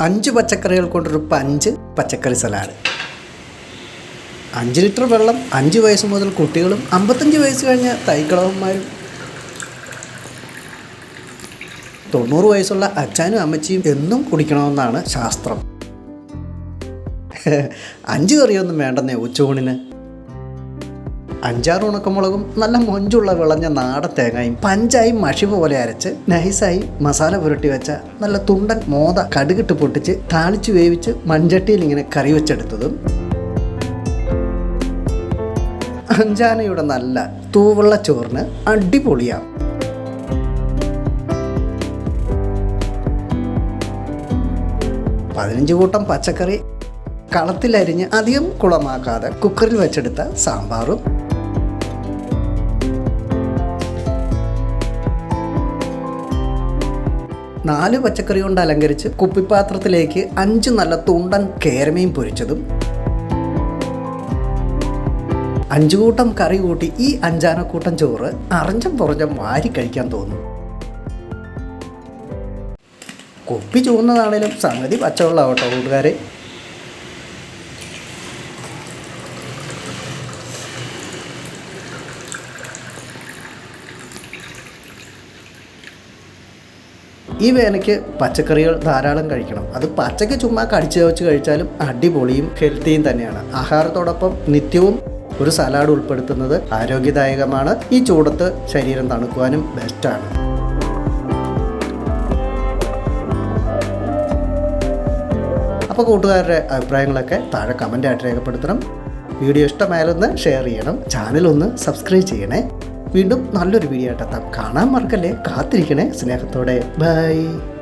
അഞ്ച് പച്ചക്കറികൾ കൊണ്ടൊരു പഞ്ച് പച്ചക്കറി സലാഡ്. അഞ്ച് ലിറ്റർ വെള്ളം അഞ്ച് വയസ്സ് മുതൽ കുട്ടികളും അമ്പത്തഞ്ച് വയസ്സ് കഴിഞ്ഞ തൈക്കളവന്മാരും. തൊണ്ണൂറ് വയസ്സുള്ള അച്ഛനും അമ്മച്ചിയും എന്നും കുടിക്കണമെന്നാണ് ശാസ്ത്രം. അഞ്ച് കറിയൊന്നും വേണ്ടെന്നേ ഉച്ചയൂണിന്. അഞ്ചാറ് ഉണക്കമുളകും നല്ല മൊഞ്ചുള്ള വിളഞ്ഞ നാടൻ തേങ്ങയും പഞ്ചായി മഷി പോലെ അരച്ച് നൈസായി മസാല പുരട്ടി വെച്ച നല്ല തുണ്ടൻ മോത കടുകിട്ട് പൊട്ടിച്ച് താളിച്ച് വേവിച്ച് മൺചട്ടിയിൽ ഇങ്ങനെ കറി വെച്ചെടുത്തതും അഞ്ചാനയുടെ നല്ല തൂവെള്ള ചോറിന് അടിപൊളിയാണ് പതിനഞ്ച് കൂട്ടം പച്ചക്കറി കളത്തിലരിഞ്ഞ് അധികം കുളമാക്കാതെ കുക്കറിൽ വെച്ചെടുത്ത സാമ്പാറും നാല് പച്ചക്കറി കൊണ്ട് അലങ്കരിച്ച് കുപ്പിപ്പാത്രത്തിലേക്ക് അഞ്ച് നല്ല തുണ്ടൻ കേരമയും പൊരിച്ചതും അഞ്ചു കൂട്ടം കറി കൂട്ടി ഈ അഞ്ചാനക്കൂട്ടം ചോറ് അറിഞ്ഞം പുറഞ്ഞം വാരി കഴിക്കാൻ തോന്നും. കുപ്പി ചൂന്നതാണേലും സംഗതി പച്ചവെള്ളമാവട്ടോ കൂട്ടുകാരെ. ഈ വേനയ്ക്ക് പച്ചക്കറികൾ ധാരാളം കഴിക്കണം. അത് പച്ചക്ക് ചുമ്മാ കടിച്ചു വെച്ച് കഴിച്ചാലും അടിപൊളിയും ഹെൽത്തിയും തന്നെയാണ്. ആഹാരത്തോടൊപ്പം നിത്യവും ഒരു സലാഡ് ഉൾപ്പെടുത്തുന്നത് ആരോഗ്യദായകമാണ്. ഈ ചൂടത്ത് ശരീരം തണുക്കുവാനും ബെസ്റ്റാണ് അപ്പോൾ കൂട്ടുകാരുടെ അഭിപ്രായങ്ങളൊക്കെ താഴെ കമന്റായിട്ട് രേഖപ്പെടുത്തണം. വീഡിയോ ഇഷ്ടമായാലൊന്ന് ഷെയർ ചെയ്യണം. ചാനൽ ഒന്ന് സബ്സ്ക്രൈബ് ചെയ്യണേ. വീണ്ടും നല്ലൊരു വീഡിയോ ആയിട്ടെത്താം കാണാൻ മറക്കല്ലേ. കാത്തിരിക്കണേ സ്നേഹത്തോടെ. ബൈ.